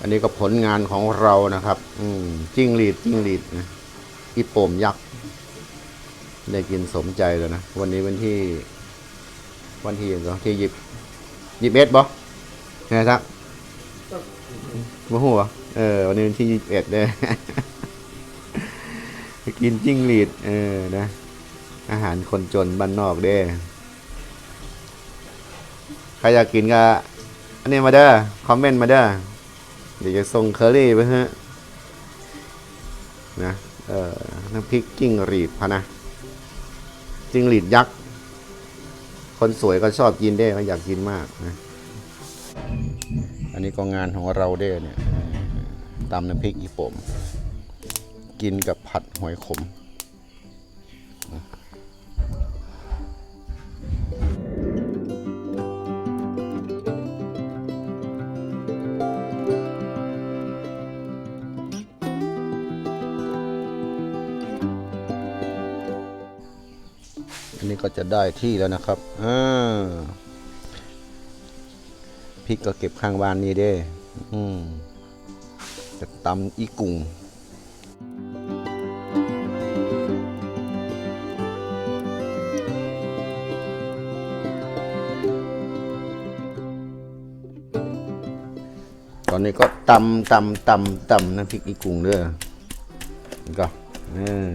อันนี้ก็ผลงานของเรานะครับ อืมจิ้งหรีดจิ้งหรีดนะอีโป่มยักษ์ได้กินสมใจแล้วนะ วันนี้วันที่ วันที่ก็ที่ยิบยิบเอ็ดบ่ไงครับบ่หัวเออ วันนี้วันที่ยิบเอ็ดเด้ไปกินจิ้งหรีด เออนะ อาหารคนจนบ้านนอกเด้ ใครอยากกินก็อันนี้มาเด้อคอมเมนต์มาเด้อเดี๋ยวจะส่งเคอรี่ไปฮะนะเออน้ำพริกจิ้งหรีดพะนะจิ้งหรีดยักษ์ คนสวยก็ชอบกินเด้ก็อยากกินมากนะอันนี้ก็งานของเราเด้เนี่ยตำน้ำพริกอีป่มกินกับผัดหอยขม นนี้ก็จะได้ที่แล้วนะครับอ่าพริกก็เก็บข้างบ้านนี่เด้อืมจะตำอีกุ่งตอนนี้ก็ตำตำตำตำน้ำพริกอีกุ่งเด้อนี่ก็เออ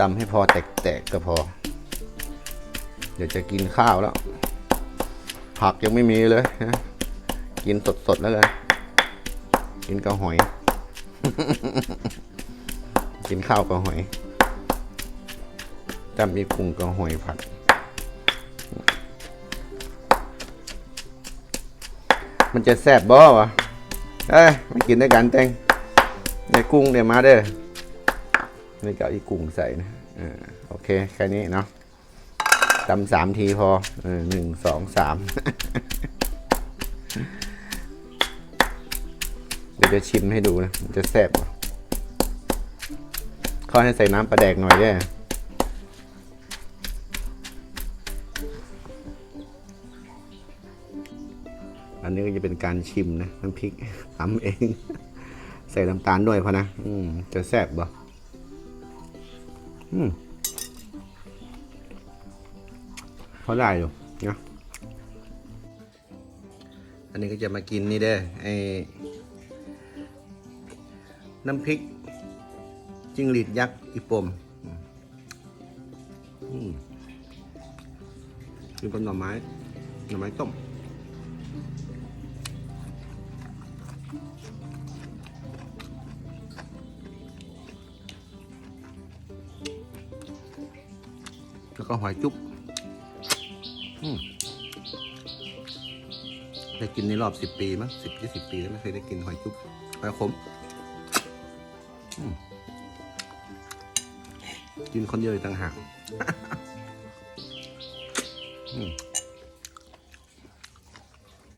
ตำให้พอแตกๆก็พอ เดี๋ยวจะกินข้าวแล้ว ผักยังไม่มีเลยนะกินสดๆแล้วกันกินกับหอย กินข้าวกับหอยจำมีกุ้งกับหอยผัด มันจะแซ่บบ่วะเอ้ยมากินด้วยกันเต็งเดี๋ยวกุ้งเดี๋ยวมาเด้อ นี่ก็อาอีกุ้งใส่นะอโอเค แค่นี้เนาะตำสามทีพอหนึ่งสองสามเดี๋ยวจะชิมให้ดูนะ มันจะแซ่บบ่เขาให้ใส่น้ำปลาแดกหน่อยด้อันนี้ก็จะเป็นการชิมนะน้ำพริกทำเอง ใส่น้ำตาลด้วยพอนะ อืม จะแซ่บบ่ อืมพอได้อยู่นะอันนี้ก็จะมากินนี่เด้อไอ้น้ำพริก จิ้งหรีดยักษ์อีปมอืมอืมกินกับหน่อไม้หน่อไม้ต้ม แล้วก็หอยจุ๊บได้กินในรอบสิบปีมั้งสิบยี่สิบปีแล้วไม่เคยได้กินหอยจุ๊บหอยขมกินคนเดียวอีกต่างหาก